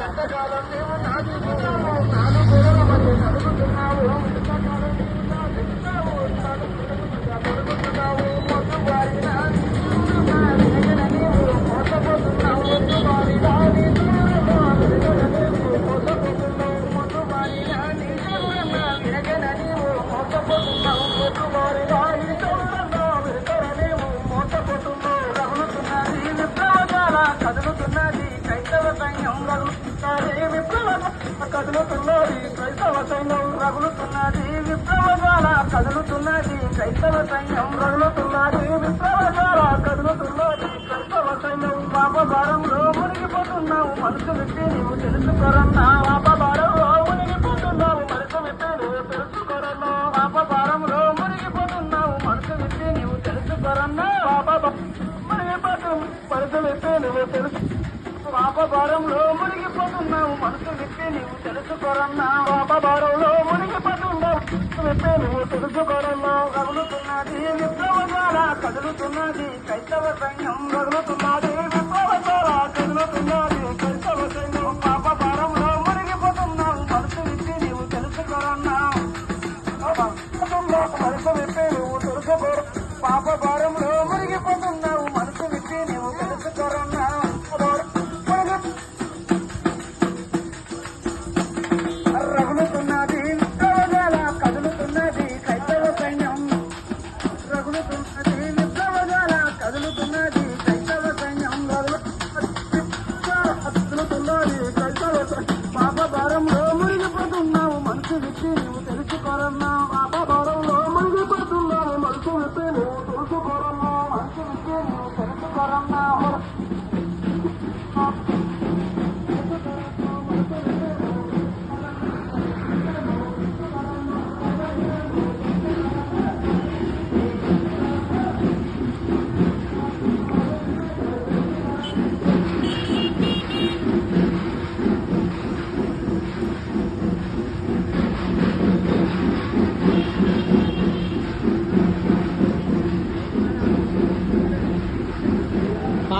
ఎంతకాలం నీవు నాటుకున్నావు నాలుగు గోడల సైన్యం రగులుతున్నది విప్లవకాల కదులుతున్నది క్రైస్తవ సైన్యం రగులుతున్నది విప్లవకాల కదులుతున్నది క్రైస్తవ సైన్యం పాపభారంలో మునిగిపోతున్నావు మనసు విప్పి నీవు తెలుసుకోరన్నా పాపభారంలో మునిగిపోతున్నావు మనసు విప్పి నువ్వు తెలుసుకోరన్నా పాపభారంలో మునిగిపోతున్నావు మనసు విప్పి నీవు తెలుసుకోరన్నా పాప మునిగిపోతు మనసు విప్పి నువ్వు తెలుసు పాపభారంలో మునిగిపోతున్నావు. మనసు విప్పి నీవు తెలుసుకోరన్నా. పాపభారంలో మునిగిపోతున్నావు. విప్పి నువ్వు తెలుసుకోరన్నా. కదులుతున్నది విప్లవ ద్వారా కదులుతున్నది. క్రైస్తవ సైన్యం కదులుతున్నది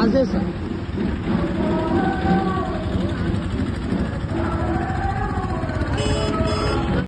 fazer.